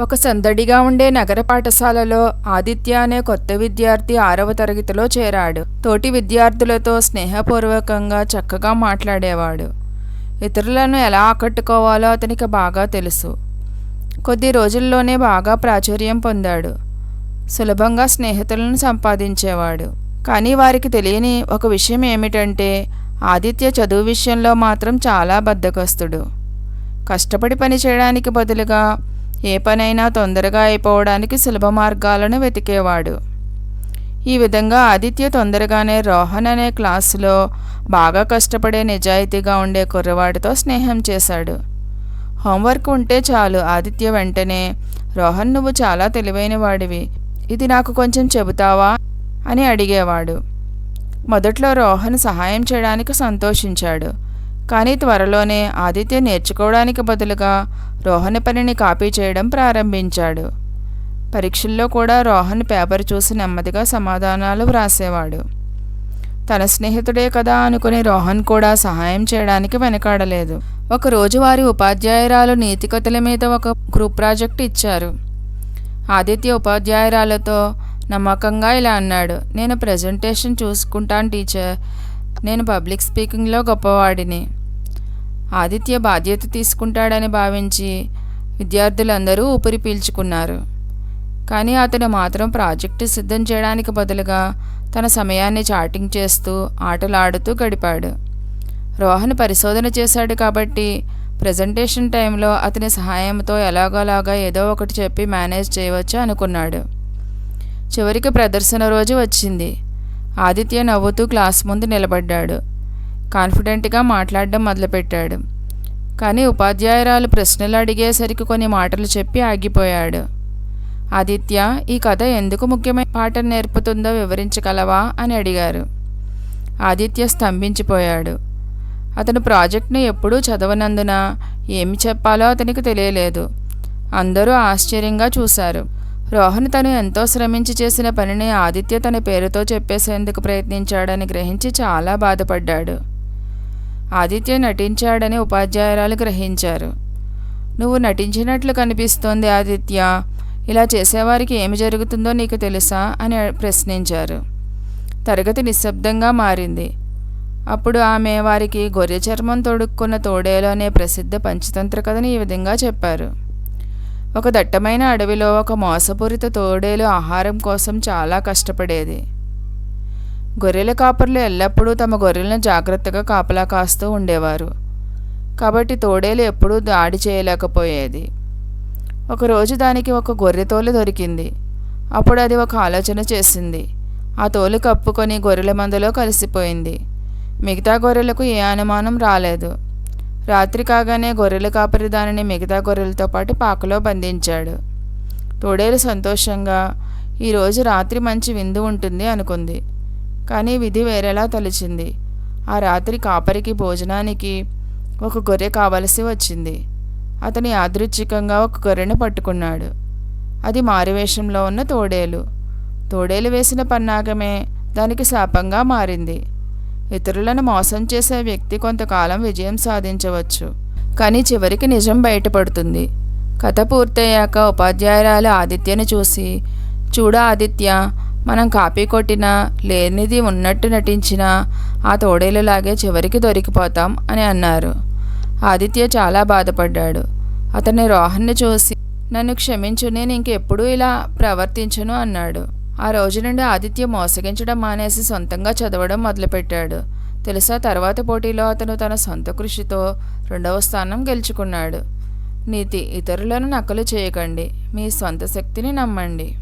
ఒక సందడిగా ఉండే నగర పాఠశాలలో ఆదిత్య అనే కొత్త విద్యార్థి ఆరవ తరగతిలో చేరాడు. తోటి విద్యార్థులతో స్నేహపూర్వకంగా చక్కగా మాట్లాడేవాడు. ఇతరులను ఎలా ఆకట్టుకోవాలో అతనికి బాగా తెలుసు. కొద్ది రోజుల్లోనే బాగా ప్రాచుర్యం పొందాడు. సులభంగా స్నేహితులను సంపాదించేవాడు. కానీ వారికి తెలియని ఒక విషయం ఏమిటంటే ఆదిత్య చదువు విషయంలో మాత్రం చాలా బద్దకస్తుడు. కష్టపడి పని చేయడానికి బదులుగా ఏ పనైనా తొందరగా అయిపోవడానికి సులభ మార్గాలను వెతికేవాడు. ఈ విధంగా ఆదిత్య తొందరగానే రోహన్ అనే క్లాసులో బాగా కష్టపడే నిజాయితీగా ఉండే కుర్రవాడితో స్నేహం చేశాడు. హోంవర్క్ ఉంటే చాలు ఆదిత్య వెంటనే రోహన్ నువ్వు చాలా తెలివైన వాడివి. ఇది నాకు కొంచెం చెబుతావా? అని అడిగేవాడు. మొదట్లో రోహన్ సహాయం చేయడానికి సంతోషించాడు. కానీ త్వరలోనే ఆదిత్య నేర్చుకోవడానికి బదులుగా రోహన్ పనిని కాపీ చేయడం ప్రారంభించాడు. పరీక్షల్లో కూడా రోహన్ పేపర్ చూసి నెమ్మదిగా సమాధానాలు వ్రాసేవాడు. తన స్నేహితుడే కదా అనుకుని రోహన్ కూడా సహాయం చేయడానికి వెనకాడలేదు. ఒకరోజు వారి ఉపాధ్యాయురాలు నీతికథల మీద ఒక గ్రూప్ ప్రాజెక్ట్ ఇచ్చారు. ఆదిత్య ఉపాధ్యాయురాలతో నమ్మకంగా ఇలా అన్నాడు. నేను ప్రజెంటేషన్ చూసుకుంటాను టీచర్. నేను పబ్లిక్ స్పీకింగ్లో గొప్పవాడిని. ఆదిత్య బాధ్యత తీసుకుంటాడని భావించి విద్యార్థులందరూ ఊపిరి పీల్చుకున్నారు. కానీ అతను మాత్రం ప్రాజెక్టు సిద్ధం చేయడానికి బదులుగా తన సమయాన్ని చాటింగ్ చేస్తూ ఆటలాడుతూ గడిపాడు. రోహన్ పరిశోధన చేశాడు కాబట్టి ప్రజెంటేషన్ టైంలో అతని సహాయంతో ఎలాగోలాగా ఏదో ఒకటి చెప్పి మేనేజ్ చేయవచ్చు అనుకున్నాడు. చివరికి ప్రదర్శన రోజు వచ్చింది. ఆదిత్య నవ్వుతూ క్లాస్ ముందు నిలబడ్డాడు. కాన్ఫిడెంట్గా మాట్లాడడం మొదలుపెట్టాడు. కానీ ఉపాధ్యాయురాలు ప్రశ్నలు అడిగేసరికి కొన్ని మాటలు చెప్పి ఆగిపోయాడు. ఆదిత్య ఈ కథ ఎందుకు ముఖ్యమైన పాఠం నేర్పుతుందో వివరించగలవా అని అడిగారు. ఆదిత్య స్తంభించిపోయాడు. అతను ప్రాజెక్ట్ను ఎప్పుడూ చదవనందున ఏమి చెప్పాలో అతనికి తెలియలేదు. అందరూ ఆశ్చర్యంగా చూశారు. రోహన్ తను ఎంతో శ్రమించి చేసిన పనిని ఆదిత్య తన పేరుతో చెప్పేసేందుకు ప్రయత్నించాడని గ్రహించి చాలా బాధపడ్డాడు. ఆదిత్య నటించాడని ఉపాధ్యాయురాలు గ్రహించారు. నువ్వు నటించినట్లు కనిపిస్తోంది ఆదిత్య. ఇలా చేసేవారికి ఏమి జరుగుతుందో నీకు తెలుసా? అని ప్రశ్నించారు. తరగతి నిశ్శబ్దంగా మారింది. అప్పుడు ఆమె వారికి గొర్రె చర్మం తొడుక్కున్న తోడేలు అనే ప్రసిద్ధ పంచతంత్ర కథని ఈ విధంగా చెప్పారు. ఒక దట్టమైన అడవిలో ఒక మోసపూరిత తోడేలు ఆహారం కోసం చాలా కష్టపడేది. గొర్రెల కాపర్లు ఎల్లప్పుడూ తమ గొర్రెలను జాగ్రత్తగా కాపలా కాస్తూ ఉండేవారు. కాబట్టి తోడేలు ఎప్పుడూ దాడి చేయలేకపోయేది. ఒకరోజు దానికి ఒక గొర్రె తోలు దొరికింది. అప్పుడు అది ఒక ఆలోచన చేసింది. ఆ తోలు కప్పుకొని గొర్రెల మందలో కలిసిపోయింది. మిగతా గొర్రెలకు ఏ అనుమానం రాలేదు. రాత్రి కాగానే గొర్రెల కాపరి దానిని మిగతా గొర్రెలతో పాటు పాకలో బంధించాడు. తోడేలు సంతోషంగా ఈరోజు రాత్రి మంచి విందు ఉంటుంది అనుకుంది. కానీ విధి వేరేలా తలిచింది. ఆ రాత్రి కాపరికి భోజనానికి ఒక గొర్రె కావలసి వచ్చింది. అతని యాదృచ్ఛికంగా ఒక గొర్రెను పట్టుకున్నాడు. అది మారువేషంలో ఉన్న తోడేలు. తోడేలు వేసిన పన్నాగమే దానికి శాపంగా మారింది. ఇతరులను మోసం చేసే వ్యక్తి కొంతకాలం విజయం సాధించవచ్చు. కానీ చివరికి నిజం బయటపడుతుంది. కథ పూర్తయ్యాక ఉపాధ్యాయురాలు ఆదిత్యను చూసి చూడ ఆదిత్య మనం కాపీ కొట్టినా లేనిది ఉన్నట్టు నటించినా ఆ తోడేలులాగే చివరికి దొరికిపోతాం అని అన్నారు. ఆదిత్య చాలా బాధపడ్డాడు. అతని రోహన్ని చూసి నన్ను క్షమించు నేను ఇంకెప్పుడూ ఇలా ప్రవర్తించను అన్నాడు. ఆ రోజు నుండి ఆదిత్య మోసగించడం మానేసి సొంతంగా చదవడం మొదలుపెట్టాడు. తెలుసా తర్వాత పోటీలో అతను తన సొంత కృషితో రెండవ స్థానం గెలుచుకున్నాడు. నీతి ఇతరులను నకలు చేయకండి. మీ సొంత శక్తిని నమ్మండి.